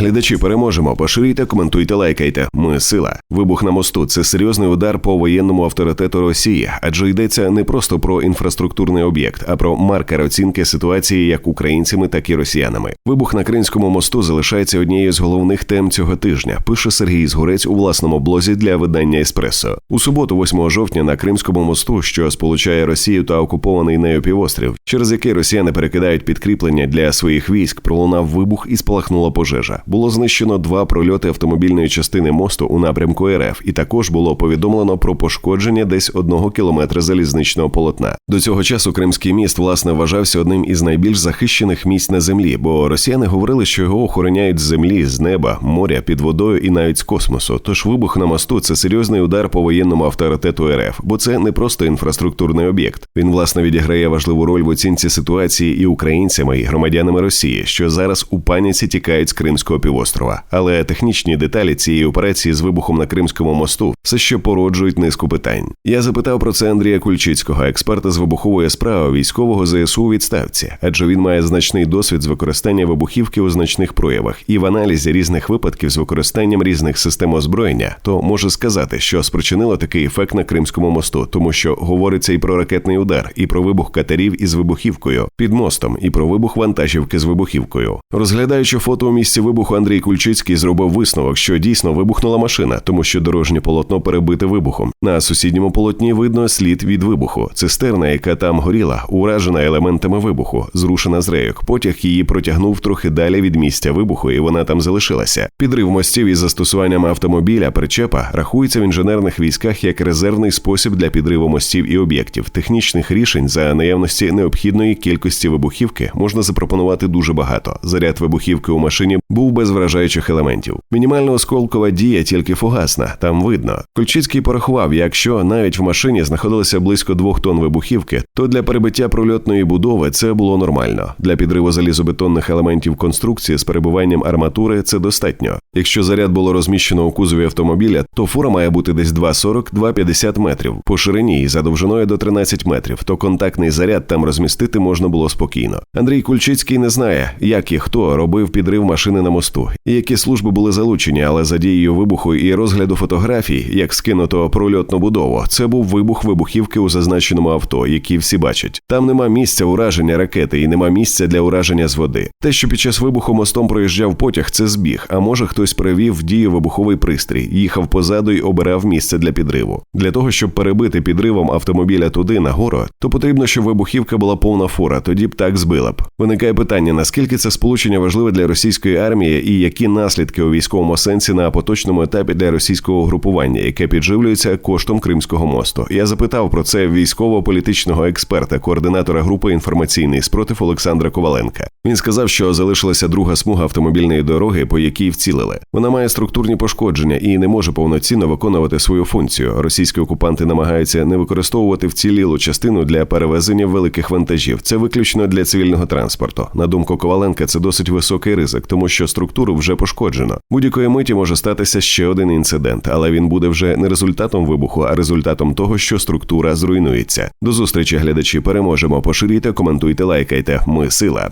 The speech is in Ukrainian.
Глядачі переможемо. Поширюйте, коментуйте, лайкайте. Ми сила. Вибух на мосту це серйозний удар по воєнному авторитету Росії, адже йдеться не просто про інфраструктурний об'єкт, а про маркер оцінки ситуації як українцями, так і росіянами. Вибух на Кримському мосту залишається однією з головних тем цього тижня. Пише Сергій Згурець у власному блозі для видання Еспресо. У суботу, 8 жовтня, на Кримському мосту, що сполучає Росію та окупований нею півострів, через який росіяни перекидають підкріплення для своїх військ, пролунав вибух і спалахнула пожежа. Було знищено два прольоти автомобільної частини мосту у напрямку РФ, і також було повідомлено про пошкодження десь одного кілометра залізничного полотна. До цього часу Кримський міст власне вважався одним із найбільш захищених місць на землі, бо росіяни говорили, що його охороняють з землі, з неба, моря, під водою і навіть з космосу. Тож вибух на мосту це серйозний удар по воєнному авторитету РФ, бо це не просто інфраструктурний об'єкт. Він власне відіграє важливу роль в оцінці ситуації і українцями, і громадянами Росії, що зараз у паніці тікають з Кримського півострова. Але технічні деталі цієї операції з вибухом на Кримському мосту все ще породжують низку питань. Я запитав про це Андрія Кульчицького, експерта з вибухової справи військового ЗСУ у відставці, адже він має значний досвід з використання вибухівки у значних проявах і в аналізі різних випадків з використанням різних систем озброєння, то може сказати, що спричинило такий ефект на Кримському мосту, тому що говориться і про ракетний удар, і про вибух катерів із вибухівкою під мостом, і про вибух вантажівки з вибухівкою. Розглядаючи фото у місці вибуху, Андрій Кульчицький зробив висновок, що дійсно вибухнула машина, тому що дорожнє полотно перебите вибухом. На сусідньому полотні видно слід від вибуху. Цистерна, яка там горіла, уражена елементами вибуху, зрушена з рейок. Потяг її протягнув трохи далі від місця вибуху, і вона там залишилася. Підрив мостів із застосуванням автомобіля, причепа рахується в інженерних військах як резервний спосіб для підриву мостів і об'єктів. Технічних рішень за наявності необхідної кількості вибухівки можна запропонувати дуже багато. Заряд вибухівки у машині був без вражаючих елементів. Мінімально осколкова дія тільки фугасна, там видно. Кульчицький порахував, якщо навіть в машині знаходилося близько двох тонн вибухівки, то для перебиття прольотної будови це було нормально. Для підриву залізобетонних елементів конструкції з перебуванням арматури це достатньо. Якщо заряд було розміщено у кузові автомобіля, то фура має бути десь 2,40-2,50 метрів по ширині і за довжиною до 13 метрів. То контактний заряд там розмістити можна було спокійно. Андрій Кульчицький не знає, як і хто робив підрив машини на мосту, і які служби були залучені, але за дією вибуху і розгляду фотографій, як скинуто прольотну будову, це був вибух вибухівки у зазначеному авто, які всі бачать. Там нема місця ураження ракети і нема місця для ураження з води. Те, що під час вибуху мостом проїжджав потяг, це збіг. А може хтось привів в дію вибуховий пристрій, їхав позаду й обирав місце для підриву. Для того щоб перебити підривом автомобіля туди нагору, то потрібно, щоб вибухівка була повна фура, тоді б так збила б. Виникає питання: наскільки це сполучення важливе для російської армії і які наслідки у військовому сенсі на поточному етапі для російського групування, яке підживлюється коштом Кримського мосту. Я запитав про це військово-політичного експерта, координатора групи інформаційний спротив Олександра Коваленка. Він сказав, що залишилася друга смуга автомобільної дороги, по якій вцілили. Вона має структурні пошкодження і не може повноцінно виконувати свою функцію. Російські окупанти намагаються не використовувати вцілілу частину для перевезення великих вантажів. Це виключно для цивільного транспорту. На думку Коваленка, це досить високий ризик, тому що структуру вже пошкоджено. Будь-якої миті може статися ще один інцидент, але він буде вже не результатом вибуху, а результатом того, що структура зруйнується. До зустрічі, глядачі, переможемо. Поширюйте, коментуйте, лайкайте. Ми сила.